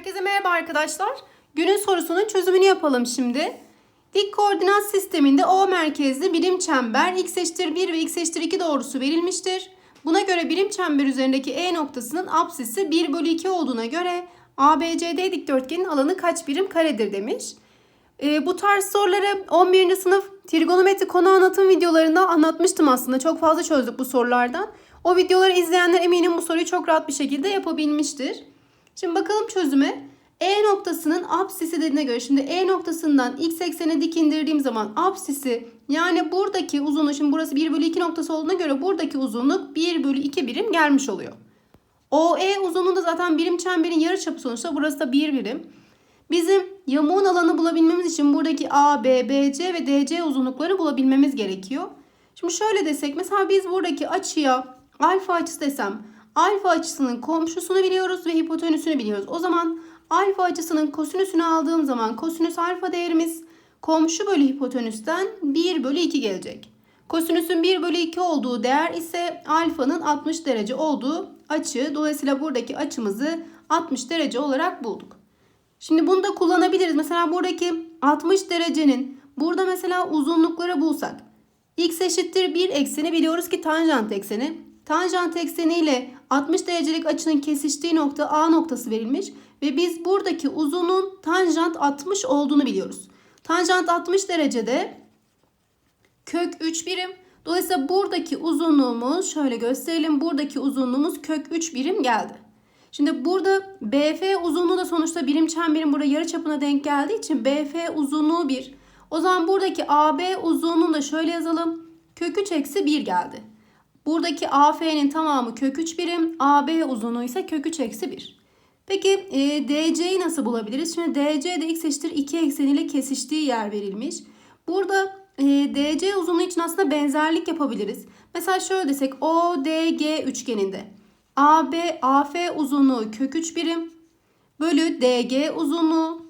Herkese merhaba arkadaşlar. Günün sorusunun çözümünü yapalım şimdi. Dik koordinat sisteminde O merkezli birim çember x eşittir 1 ve x eşittir 2 doğrusu verilmiştir. Buna göre birim çember üzerindeki E noktasının apsisi 1 bölü 2 olduğuna göre ABCD dikdörtgenin alanı kaç birim karedir demiş. Ee, bu tarz soruları 11. sınıf trigonometri konu anlatım videolarında anlatmıştım aslında. Çok fazla çözdük bu sorulardan. O videoları izleyenler eminim bu soruyu çok rahat bir şekilde yapabilmiştir. Şimdi bakalım çözüme. E noktasının apsisi dediğine göre şimdi E noktasından x eksene dik indirdiğim zaman apsisi yani buradaki uzunluğu şimdi burası 1 bölü 2 noktası olduğuna göre buradaki uzunluk 1 bölü 2 birim gelmiş oluyor. OE uzunluğu da zaten birim çemberin yarıçapı sonuçta burası da 1 birim. Bizim yamuğun alanı bulabilmemiz için buradaki A, B, BC ve DC uzunlukları bulabilmemiz gerekiyor. Şimdi şöyle desek mesela biz buradaki açıya alfa açısı desem alfa açısının komşusunu biliyoruz ve hipotenüsünü biliyoruz. O zaman alfa açısının kosinüsünü aldığım zaman kosinüs alfa değerimiz komşu bölü hipotenüsten 1 bölü 2 gelecek. Kosinüsün 1 bölü 2 olduğu değer ise alfanın 60 derece olduğu açı. Dolayısıyla buradaki açımızı 60 derece olarak bulduk. Şimdi bunu da kullanabiliriz. Mesela buradaki 60 derecenin burada mesela uzunlukları bulsak. X eşittir 1 ekseni biliyoruz ki tanjant ekseni. Tanjant ekseni 60 derecelik açının kesiştiği nokta A noktası verilmiş. Ve biz buradaki uzunun tanjant 60 olduğunu biliyoruz. Tanjant 60 derecede kök 3 birim. Dolayısıyla buradaki uzunluğumuz şöyle gösterelim. Buradaki uzunluğumuz kök 3 birim geldi. Şimdi burada BF uzunluğu da sonuçta birim çemberin burada yarı çapına denk geldiği için BF uzunluğu 1. O zaman buradaki AB uzunluğunu da şöyle yazalım. Kök 3 eksi 1 geldi. Buradaki AF'nin tamamı kök 3 birim. AB uzunluğu ise kök 3 eksi 1. Peki e, DC'yi nasıl bulabiliriz? Şimdi DC de x eşittir 2 ekseniyle kesiştiği yer verilmiş. Burada e, DC uzunluğu için aslında benzerlik yapabiliriz. Mesela şöyle desek ODG üçgeninde. AB, AF uzunluğu kök 3 birim bölü DG uzunluğu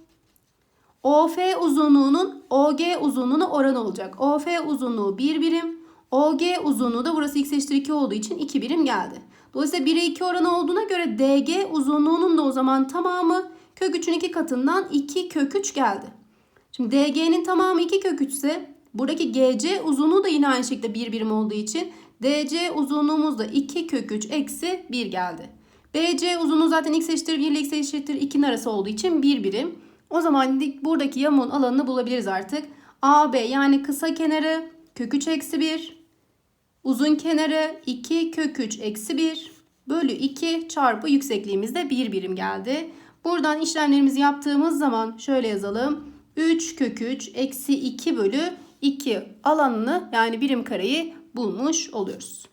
OF uzunluğunun OG uzunluğuna oran olacak. OF uzunluğu 1 birim. OG uzunluğu da burası x eşittir 2 olduğu için 2 birim geldi. Dolayısıyla 1'e 2 oranı olduğuna göre DG uzunluğunun da o zaman tamamı kök 3'ün 2 katından 2 kök 3 geldi. Şimdi DG'nin tamamı 2 kök 3 ise buradaki GC uzunluğu da yine aynı şekilde 1 birim olduğu için DC uzunluğumuz da 2 kök 3 eksi 1 geldi. BC uzunluğu zaten x eşittir 1 ile x eşittir 2'nin arası olduğu için 1 birim. O zaman buradaki yamuğun alanını bulabiliriz artık. AB yani kısa kenarı kök 3 eksi 1. Uzun kenarı 2 kök 3 eksi 1 bölü 2 çarpı yüksekliğimiz de 1 birim geldi. Buradan işlemlerimizi yaptığımız zaman şöyle yazalım. 3 kök 3 eksi 2 bölü 2 alanını yani birim kareyi bulmuş oluyoruz.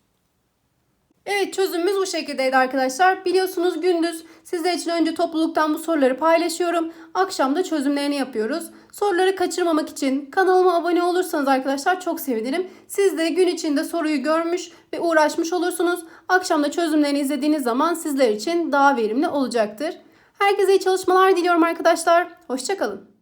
Evet çözümümüz bu şekildeydi arkadaşlar. Biliyorsunuz gündüz sizler için önce topluluktan bu soruları paylaşıyorum. Akşam da çözümlerini yapıyoruz. Soruları kaçırmamak için kanalıma abone olursanız arkadaşlar çok sevinirim. Siz de gün içinde soruyu görmüş ve uğraşmış olursunuz. Akşam da çözümlerini izlediğiniz zaman sizler için daha verimli olacaktır. Herkese iyi çalışmalar diliyorum arkadaşlar. Hoşçakalın.